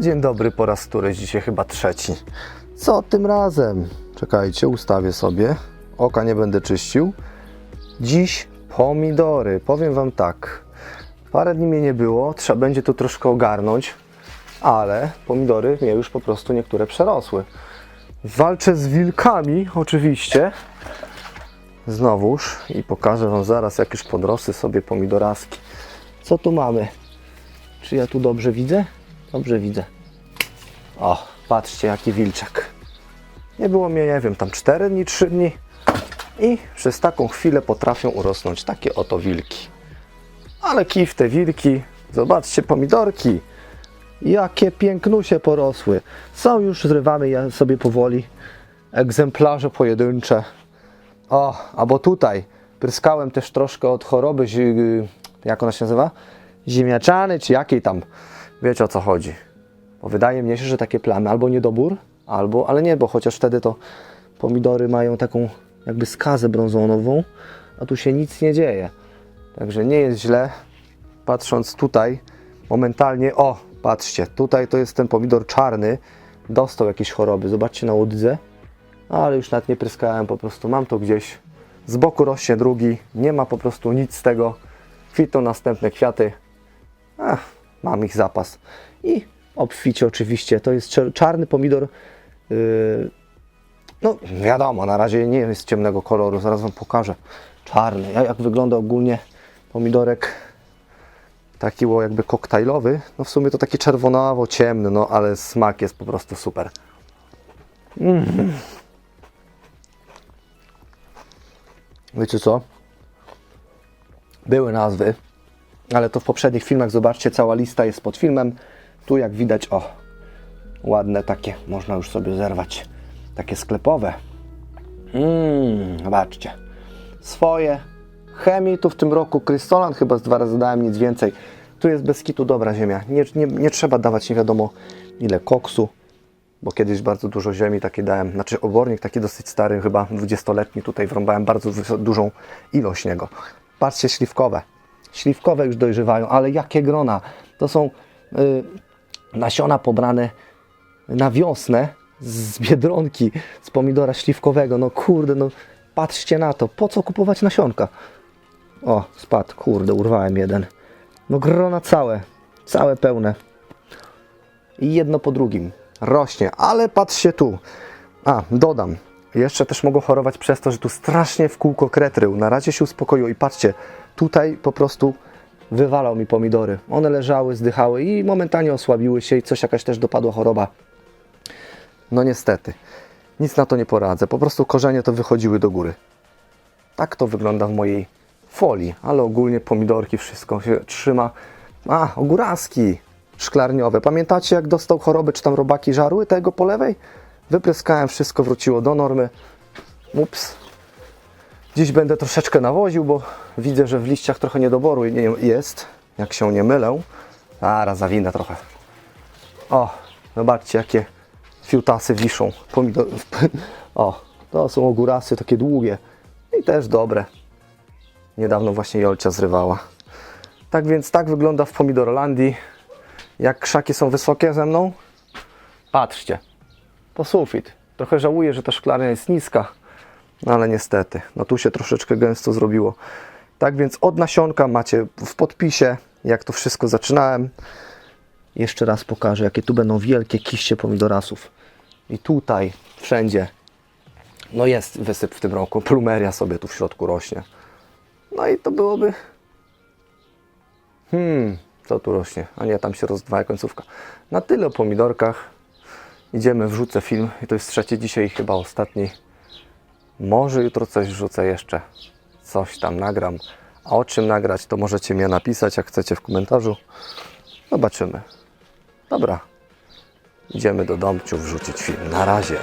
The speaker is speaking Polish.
Dzień dobry po raz któryś, dzisiaj chyba trzeci. Co tym razem? Czekajcie, ustawię sobie. Oka nie będę czyścił. Dziś pomidory. Powiem Wam tak. Parę dni mnie nie było, trzeba będzie to troszkę ogarnąć, ale pomidory mnie już po prostu niektóre przerosły. Walczę z wilkami, oczywiście. Znowuż i pokażę Wam zaraz, jak już podrosły sobie pomidoraski. Co tu mamy? Czy ja tu dobrze widzę? Dobrze widzę. O, patrzcie, jaki wilczek. Nie było mnie, nie wiem, tam 4 dni, 3 dni. I przez taką chwilę potrafią urosnąć takie oto wilki. Ale kij w te wilki. Zobaczcie, pomidorki. Jakie pięknusie porosły. Są już, zrywamy sobie powoli. Egzemplarze pojedyncze. O, albo tutaj pryskałem też troszkę od choroby, jak ona się nazywa? Ziemniaczany, czy jakiej tam. Wiecie o co chodzi. Bo wydaje mi się, że takie plamy albo niedobór, albo, ale nie, bo chociaż wtedy to pomidory mają taką jakby skazę brązonową, a tu się nic nie dzieje. Także nie jest źle. Patrząc tutaj, momentalnie, o, patrzcie, tutaj to jest ten pomidor czarny, dostał jakieś choroby. Zobaczcie na łodydze, ale już nawet nie pryskałem, po prostu mam to gdzieś. Z boku rośnie drugi, nie ma po prostu nic z tego. Kwitną następne kwiaty. Ach, mam ich zapas. I obficie oczywiście, to jest czarny pomidor. Yy, no wiadomo, na razie nie jest ciemnego koloru, zaraz Wam pokażę. Czarny, Ja- jak wygląda ogólnie pomidorek taki jakby koktajlowy. No w sumie to taki czerwonawo ciemny, no ale smak jest po prostu super. Wiecie co? Były nazwy, ale to w poprzednich filmach, zobaczcie, cała lista jest pod filmem. Tu jak widać, o, ładne takie, można już sobie zerwać, takie sklepowe. Mmm, zobaczcie. Swoje. Chemii tu w tym roku, Krystolan chyba z dwa razy dałem, nic więcej. Tu jest bez kitu dobra ziemia. Nie, nie, nie trzeba dawać nie wiadomo ile koksu, bo kiedyś bardzo dużo ziemi takie dałem. Znaczy obornik taki dosyć stary, chyba 20-letni. Tutaj wrąbałem bardzo dużą ilość niego. Patrzcie, śliwkowe. Śliwkowe już dojrzewają, ale jakie grona. To są y, nasiona pobrane na wiosnę z biedronki, z pomidora śliwkowego. No kurde, no patrzcie na to. Po co kupować nasionka? O, spadł, kurde, urwałem jeden. No grona całe, całe pełne. I jedno po drugim. Rośnie, ale patrzcie tu. A, dodam. Jeszcze też mogą chorować przez to, że tu strasznie w kółko kretrył. Na razie się uspokoił i patrzcie, tutaj po prostu wywalał mi pomidory. One leżały, zdychały i momentalnie osłabiły się i coś jakaś też dopadła choroba. No niestety, nic na to nie poradzę. Po prostu korzenie to wychodziły do góry. Tak to wygląda w mojej folii, ale ogólnie pomidorki, wszystko się trzyma. A, ogóraski szklarniowe. Pamiętacie jak dostał choroby, czy tam robaki żarły tego po lewej? Wypryskałem, wszystko wróciło do normy. Ups. Dziś będę troszeczkę nawoził, bo widzę, że w liściach trochę niedoboru nie- jest, jak się nie mylę. Zaraz zawinę trochę. O, zobaczcie jakie fiutasy wiszą. Pomidor... O, to są ogórasy takie długie i też dobre. Niedawno właśnie Jolcia zrywała. Tak więc tak wygląda w Pomidorlandii. Jak krzaki są wysokie ze mną, patrzcie, po sufit. Trochę żałuję, że ta szklarnia jest niska, no ale niestety, no tu się troszeczkę gęsto zrobiło. Tak więc od nasionka macie w podpisie, jak to wszystko zaczynałem. Jeszcze raz pokażę, jakie tu będą wielkie kiście pomidorasów. I tutaj, wszędzie, no jest wysyp w tym roku. Plumeria sobie tu w środku rośnie. No i to byłoby... Hmm, co tu rośnie? A nie, tam się rozdwaja końcówka. Na tyle o pomidorkach. Idziemy, wrzucę film. I to jest trzeci dzisiaj, chyba ostatni. Może jutro coś wrzucę jeszcze. Coś tam nagram. A o czym nagrać, to możecie mnie napisać, jak chcecie w komentarzu. Zobaczymy. Dobra. Idziemy do domciu wrzucić film. Na razie.